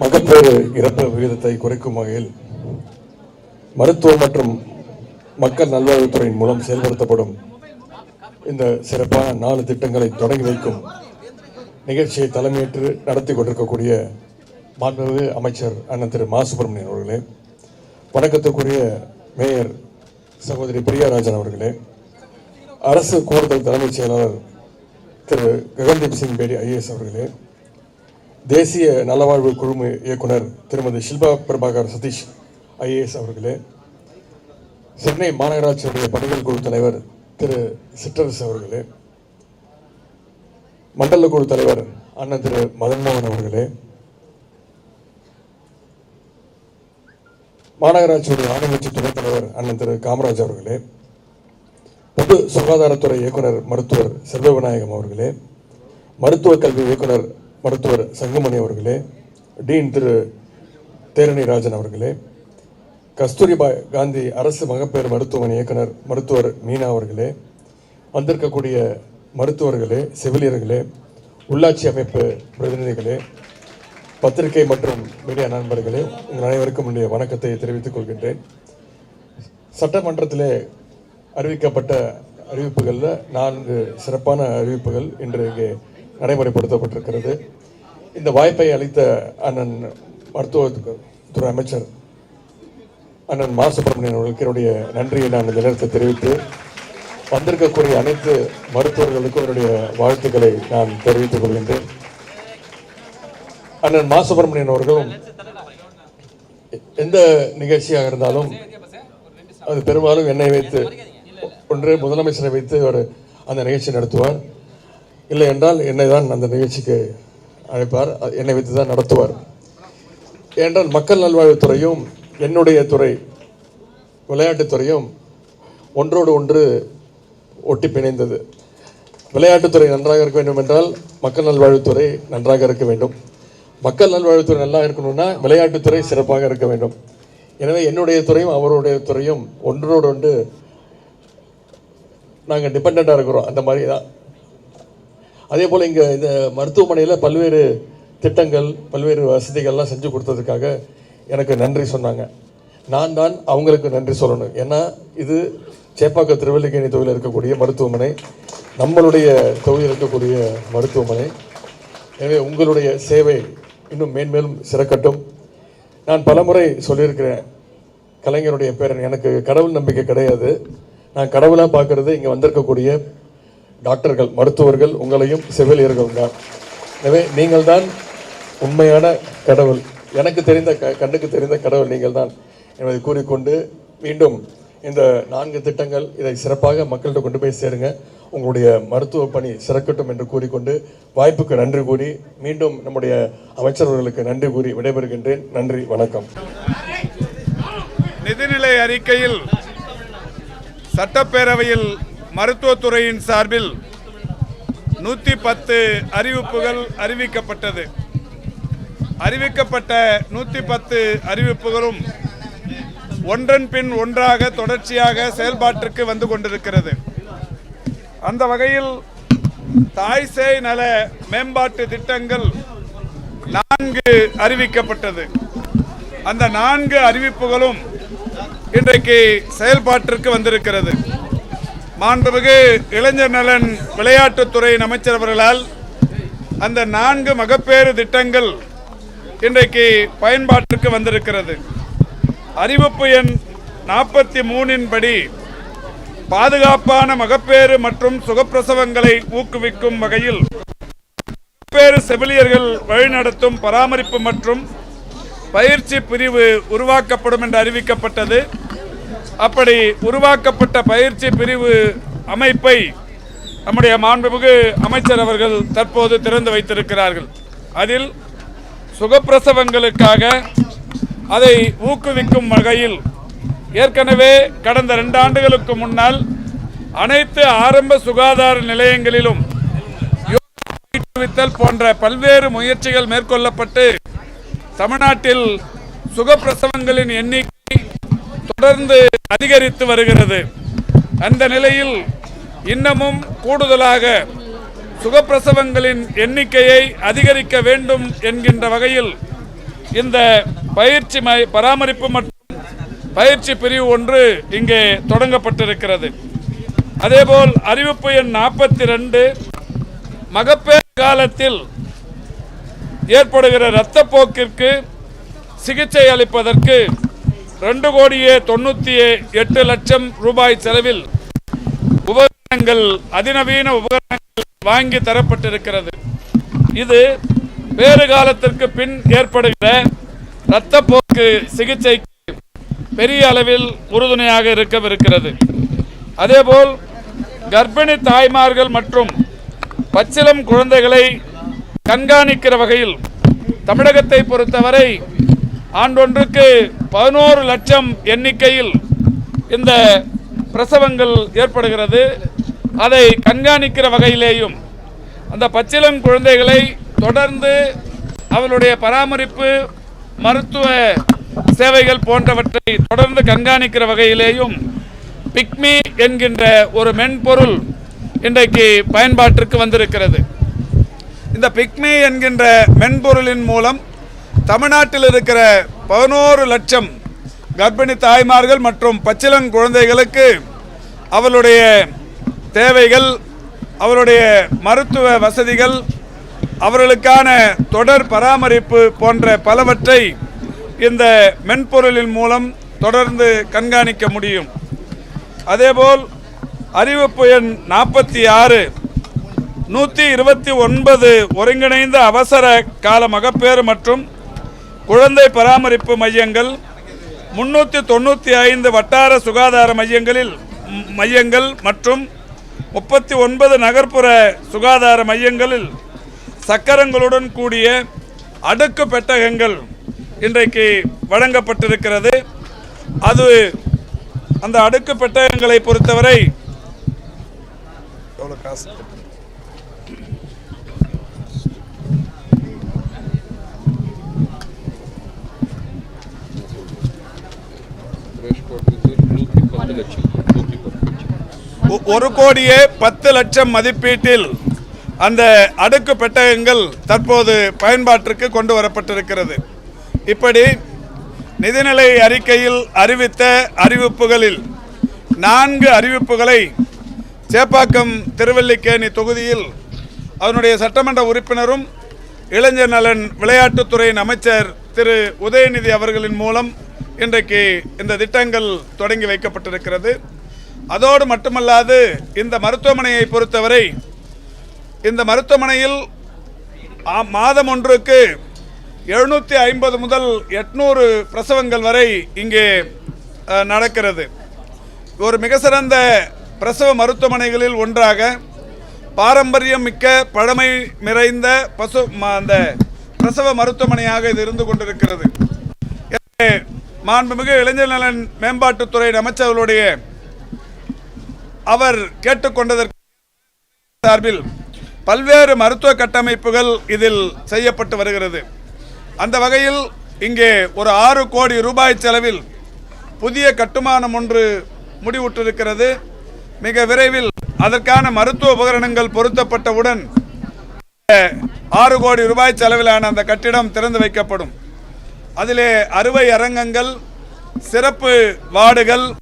மகப்பேறு இறப்பு விகிதத்தை குறைக்கும் வகையில் மருத்துவம் மற்றும் மக்கள் நல்வாழ்வுத்துறையின் மூலம் செயல்படுத்தப்படும் இந்த சிறப்பான நாலு திட்டங்களை தொடங்கி வைக்கும் நிகழ்ச்சியை தலைமையேற்று நடத்தி கொண்டிருக்கக்கூடிய மாண்புமிகு அமைச்சர் அண்ணன் திரு மா சுப்பிரமணியன் அவர்களே வணக்கத்துக்குரிய மேயர் சகோதரி பிரியாராஜன் அவர்களே அரசு கூடுதல் தலைமைச் செயலாளர் திரு ககன்தீப் சிங் பேடி ஐஏஎஸ் அவர்களே தேசிய நலவாழ்வு குழும இயக்குனர் திருமதி ஷில்பா பிரபாகர் சதீஷ் ஐஏஎஸ் அவர்களே. சென்னை மாநகராட்சியுடைய பணிகள் குழு தலைவர் திரு சிற்றரசு அவர்களே. மண்டல குழு தலைவர் அண்ணன் திரு மதன்மோகன் அவர்களே. மாநகராட்சியுடைய ஆணையமைச்சு துணைத் தலைவர் அண்ணன் திரு காமராஜ் அவர்களே. பொது சுகாதாரத்துறை இயக்குனர் மருத்துவர் செல்வவிநாயகம் அவர்களே. மருத்துவ கல்வி இயக்குனர் மருத்துவர் சங்குமணி அவர்களே டீன் திரு தேரணி ராஜன் அவர்களே கஸ்தூரிபாய் காந்தி அரசு மகப்பேறு மருத்துவமனை இயக்குனர் மருத்துவர் மீனா அவர்களே வந்திருக்கக்கூடிய மருத்துவர்களே செவிலியர்களே உள்ளாட்சி அமைப்பு பிரதிநிதிகளே பத்திரிகை மற்றும் மீடியா நண்பர்களே உங்கள் அனைவருக்கும் என்னுடைய வணக்கத்தை தெரிவித்துக் கொள்கின்றேன். சட்டமன்றத்திலே அறிவிக்கப்பட்ட அறிவிப்புகளில் நான்கு சிறப்பான அறிவிப்புகள் இன்று இங்கே நடைமுறைப்படுத்தப்பட்டிருக்கிறது. இந்த வாய்ப்பை அளித்த அண்ணன் மருத்துவத்துறை அமைச்சர் அண்ணன் மா. சுப்பிரமணியன் அவர்களுக்கு என்னுடைய நன்றியை நான் இந்த நேரத்தில் தெரிவித்து வந்திருக்கக்கூடிய அனைத்து மருத்துவர்களுக்கும் என்னுடைய வாழ்த்துக்களை நான் தெரிவித்துக் கொள்கின்றேன். அண்ணன் மா. சுப்பிரமணியன் அவர்களும் எந்த நிகழ்ச்சியாக இருந்தாலும் அது பெரும்பாலும் என்னை வைத்து ஒன்று முதலமைச்சரை வைத்து ஒரு அந்த நிகழ்ச்சி நடத்துவார். இல்லை என்றால் என்னை தான் அந்த நிகழ்ச்சிக்கு அழைப்பார். அது என்னை வைத்து தான் நடத்துவார். ஏனென்றால் மக்கள் நல்வாழ்வுத்துறையும் என்னுடைய துறை விளையாட்டுத்துறையும் ஒன்றோடு ஒன்று ஒட்டி பிணைந்தது. விளையாட்டுத்துறை நன்றாக இருக்க வேண்டும் என்றால் மக்கள் நல்வாழ்வுத்துறை நன்றாக இருக்க வேண்டும். மக்கள் நல்வாழ்வுத்துறை நல்லா இருக்கணும்னா விளையாட்டுத்துறை சிறப்பாக இருக்க வேண்டும். எனவே என்னுடைய துறையும் அவருடைய துறையும் ஒன்றோடு ஒன்று நாங்கள் டிபெண்ட்டாக இருக்கிறோம். அந்த மாதிரி தான். அதே போல் இங்கே இந்த மருத்துவமனையில் பல்வேறு திட்டங்கள் பல்வேறு வசதிகள்லாம் செஞ்சு கொடுத்ததுக்காக எனக்கு நன்றி சொன்னாங்க. நான் தான் அவங்களுக்கு நன்றி சொல்லணும். ஏன்னா இது சேப்பாக்கம் திருவல்லிக்கேணி தொகுதியில் இருக்கக்கூடிய மருத்துவமனை நம்மளுடைய தொகுதியில் இருக்கக்கூடிய மருத்துவமனை. எனவே உங்களுடைய சேவை இன்னும் மேன்மேலும் சிறக்கட்டும். நான் பலமுறை சொல்லியிருக்கிறேன். கலைஞருடைய பேரன் எனக்கு கடவுள் நம்பிக்கை கிடையாது. நான் கடவுளாக பார்க்குறது இங்கே வந்திருக்கக்கூடிய டாக்டர்கள் மருத்துவர்கள் உங்களையும் செவிலியர்கள் தான் எனவே நீங்கள் தான் உண்மையான கடவுள். எனக்கு தெரிந்த க கண்ணுக்கு தெரிந்த கடவுள் நீங்கள் தான் என்பதை கூறிக்கொண்டு மீண்டும் இந்த நான்கு திட்டங்கள் இதை சிறப்பாக மக்கள்கிட்ட கொண்டு போய் சேருங்க. உங்களுடைய மருத்துவ பணி சிறக்கட்டும் என்று கூறிக்கொண்டு வாய்ப்புக்கு நன்றி கூறி மீண்டும் நம்முடைய அமைச்சர்களுக்கு நன்றி கூறி விடைபெறுகின்றேன். நன்றி வணக்கம். நிதிநிலை அறிக்கையில் சட்டப்பேரவையில் மருத்துவத்துறையின் சார்பில் நூற்றி பத்து அறிவிப்புகள் அறிவிக்கப்பட்டது. அறிவிக்கப்பட்ட நூற்றி பத்து அறிவிப்புகளும் ஒன்றன் பின் ஒன்றாக தொடர்ச்சியாக செயல்பாட்டிற்கு வந்து கொண்டிருக்கிறது. அந்த வகையில் தாய் சேய் நல மேம்பாட்டு திட்டங்கள் நான்கு அறிவிக்கப்பட்டது. அந்த நான்கு அறிவிப்புகளும் இன்றைக்கு செயல்பாட்டிற்கு வந்திருக்கிறது. மாண்புமிகு இளைஞர் நலன் விளையாட்டுத்துறையின் அமைச்சர் அவர்களால் அந்த நான்கு மகப்பேறு திட்டங்கள் இன்றைக்கு பயன்பாட்டிற்கு வந்திருக்கிறது. அறிவிப்பு எண் நாற்பத்தி மூணின் படி பாதுகாப்பான மகப்பேறு மற்றும் சுகப்பிரசவங்களை ஊக்குவிக்கும் வகையில் மகப்பேறு செவிலியர்கள் வழிநடத்தும் பராமரிப்பு மற்றும் பயிற்சி பிரிவு உருவாக்கப்படும் என்று அறிவிக்கப்பட்டது. அப்படி உருவாக்கப்பட்ட பயிற்சி பிரிவு அமைப்பை நம்முடைய மாண்புமிகு அமைச்சர் அவர்கள் தற்போது திறந்து வைத்திருக்கிறார்கள். அதில் சுகப்பிரசவங்களுக்காக அதை ஊக்குவிக்கும் வகையில் ஏற்கனவே கடந்த ரெண்டு ஆண்டுகளுக்கு முன்னால் அனைத்து ஆரம்ப சுகாதார நிலையங்களிலும் போன்ற பல்வேறு முயற்சிகள் மேற்கொள்ளப்பட்டு தமிழ்நாட்டில் சுகப்பிரசவங்களின் எண்ணிக்கை தொடர்ந்து அதிகரித்து வருகிறது. அந்த நிலையில் இன்னமும் கூடுதலாக சுகப்பிரசவங்களின் எண்ணிக்கையை அதிகரிக்க வேண்டும் என்கின்ற வகையில் இந்த பயிற்சி பராமரிப்பு மற்றும் பயிற்சி பிரிவு ஒன்று இங்கே தொடங்கப்பட்டிருக்கிறது. அதேபோல் அறிவிப்பு எண் நாற்பத்தி ரெண்டு மகப்பேறு காலத்தில் ஏற்படுகிற இரத்தப்போக்கிற்கு சிகிச்சை அளிப்பதற்கு ரெண்டு கோடியே தொண்ணூற்றி எட்டு லட்சம் ரூபாய் செலவில் உபகரணங்கள் அதிநவீன உபகரணங்கள் வாங்கி தரப்பட்டிருக்கிறது. இது வேறு காலத்திற்கு பின் ஏற்படுகிற இரத்தப்போக்கு சிகிச்சைக்கு பெரிய அளவில் உறுதுணையாக இருக்கவிருக்கிறது. அதேபோல் கர்ப்பிணி தாய்மார்கள் மற்றும் பச்சிளம் குழந்தைகளை கண்காணிக்கிற வகையில் தமிழகத்தை பொறுத்தவரை ஆண்டொன்றுக்கு பதினோரு லட்சம் எண்ணிக்கையில் இந்த பிரசவங்கள் ஏற்படுகிறது. அதை கண்காணிக்கிற வகையிலேயும் அந்த பச்சிளம் குழந்தைகளை தொடர்ந்து அவளுடைய பராமரிப்பு மருத்துவ சேவைகள் போன்றவற்றை தொடர்ந்து கண்காணிக்கிற வகையிலேயும் பிக்மி என்கின்ற ஒரு மென்பொருள் இன்றைக்கு பயன்பாட்டிற்கு வந்திருக்கிறது. இந்த பிக்மி என்கின்ற மென்பொருளின் மூலம் தமிழ்நாட்டில் இருக்கிற பதினோரு லட்சம் கர்ப்பிணி தாய்மார்கள் மற்றும் பச்சிளங் குழந்தைகளுக்கு அவளுடைய தேவைகள் அவருடைய மருத்துவ வசதிகள் அவர்களுக்கான தொடர் பராமரிப்பு போன்ற பலவற்றை இந்த மென்பொருளின் மூலம் தொடர்ந்து கண்காணிக்க முடியும். அதேபோல் அறிவிப்பு எண் நாற்பத்தி ஆறு நூற்றி இருபத்தி ஒன்பது ஒருங்கிணைந்த அவசர கால மகப்பேறு மற்றும் குழந்தை பராமரிப்பு மையங்கள் முன்னூற்றி தொண்ணூற்றி ஐந்து வட்டார சுகாதார மையங்களில் மையங்கள் மற்றும் முப்பத்தி ஒன்பது நகர்ப்புற சுகாதார மையங்களில் சக்கரங்களுடன் கூடிய அடுக்கு பெட்டகங்கள் இன்றைக்கு வழங்கப்பட்டிருக்கிறது. அது அந்த அடுக்கு பெட்டகங்களை பொறுத்தவரை எவ்வளோ காசு? ஒரு கோடியே பத்து லட்சம் மதிப்பீட்டில் அந்த அடுக்கு பெட்டகங்கள் தற்போது பயன்பாட்டிற்கு கொண்டு வரப்பட்டிருக்கிறது. இப்படி நிதிநிலை அறிக்கையில் அறிவித்த அறிவிப்புகளில் நான்கு அறிவிப்புகளை சேப்பாக்கம் திருவல்லிக்கேணி தொகுதியில் அதனுடைய சட்டமன்ற உறுப்பினரும் இளைஞர் நலன் விளையாட்டுத்துறையின் அமைச்சர் திரு. உதயநிதி அவர்களின் மூலம் இன்றைக்கு இந்த திட்டங்கள் தொடங்கி வைக்கப்பட்டிருக்கிறது. அதோடு மட்டுமல்லாது இந்த மருத்துவமனையை பொறுத்தவரை இந்த மருத்துவமனையில் மாதம் ஒன்றுக்கு எழுநூற்றி ஐம்பது முதல் எட்நூறு பிரசவங்கள் வரை இங்கே நடக்கிறது. ஒரு மிக சிறந்த பிரசவ மருத்துவமனைகளில் ஒன்றாக பாரம்பரியம் மிக்க பழமை நிறைந்த பசு ம- அந்த பிரசவ மருத்துவமனையாக இது இருந்து கொண்டிருக்கிறது. எனவே, மாண்புமிகு இளைஞர் நலன் மேம்பாட்டுத்துறை அமைச்சர்களுடைய அவர் கேட்டுக்கொண்டதற்கு சார்பில் பல்வேறு மருத்துவ கட்டமைப்புகள் இதில் செய்யப்பட்டு வருகிறது. அந்த வகையில் இங்கே ஒரு ஆறு கோடி ரூபாய் செலவில் புதிய கட்டுமானம் ஒன்று முடிவுற்றிருக்கிறது. மிக விரைவில் அதற்கான மருத்துவ உபகரணங்கள் பொருத்தப்பட்டவுடன் ஆறு கோடி ரூபாய் செலவிலான அந்த கட்டிடம் திறந்து வைக்கப்படும். அதிலே அறுவை அரங்கங்கள் சிறப்பு வார்டுகள்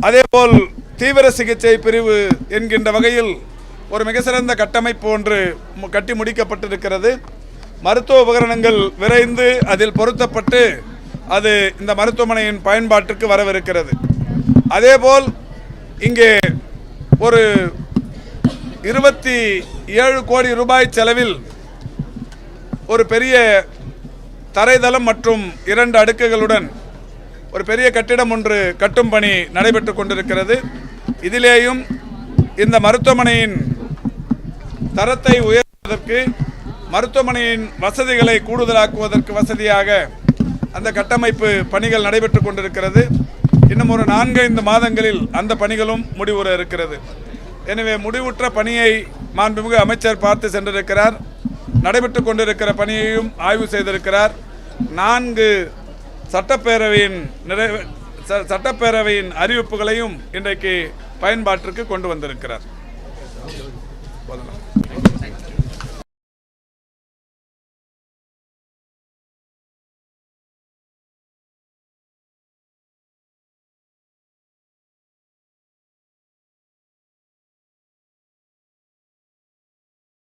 அதேபோல் தீவிர சிகிச்சை பிரிவு என்கின்ற வகையில் ஒரு மிக சிறந்த கட்டமைப்பு ஒன்று மு- கட்டி முடிக்கப்பட்டிருக்கிறது. மருத்துவ உபகரணங்கள் விரைந்து அதில் பொருத்தப்பட்டு அது இந்த மருத்துவமனையின் பயன்பாட்டிற்கு வரவிருக்கிறது. அதேபோல் இங்கே ஒரு இருபத்தி ஏழு கோடி ரூபாய் செலவில் ஒரு பெரிய தரைதளம் மற்றும் இரண்டு அடுக்குகளுடன் ஒரு பெரிய கட்டிடம் ஒன்று கட்டும் பணி நடைபெற்று கொண்டிருக்கிறது. இதிலேயும் இந்த மருத்துவமனையின் தரத்தை உயர்த்துவதற்கு மருத்துவமனையின் வசதிகளை கூடுதலாக்குவதற்கு வசதியாக அந்த கட்டமைப்பு பணிகள் நடைபெற்று கொண்டிருக்கிறது. இன்னும் ஒரு நான்கைந்து மாதங்களில் அந்த பணிகளும் முடிவுற இருக்கிறது. எனவே முடிவுற்ற பணியை மாண்புமிகு அமைச்சர் பார்த்து சென்றிருக்கிறார். நடைபெற்று கொண்டிருக்கிற பணியையும் ஆய்வு செய்திருக்கிறார் நான்கு சட்டப்பேரவையின் நிறை ச- சட்டப்பேரவையின் அறிவிப்புகளையும் இன்றைக்கு பயன்பாட்டிற்கு கொண்டு வந்திருக்கிறார் போதுமா?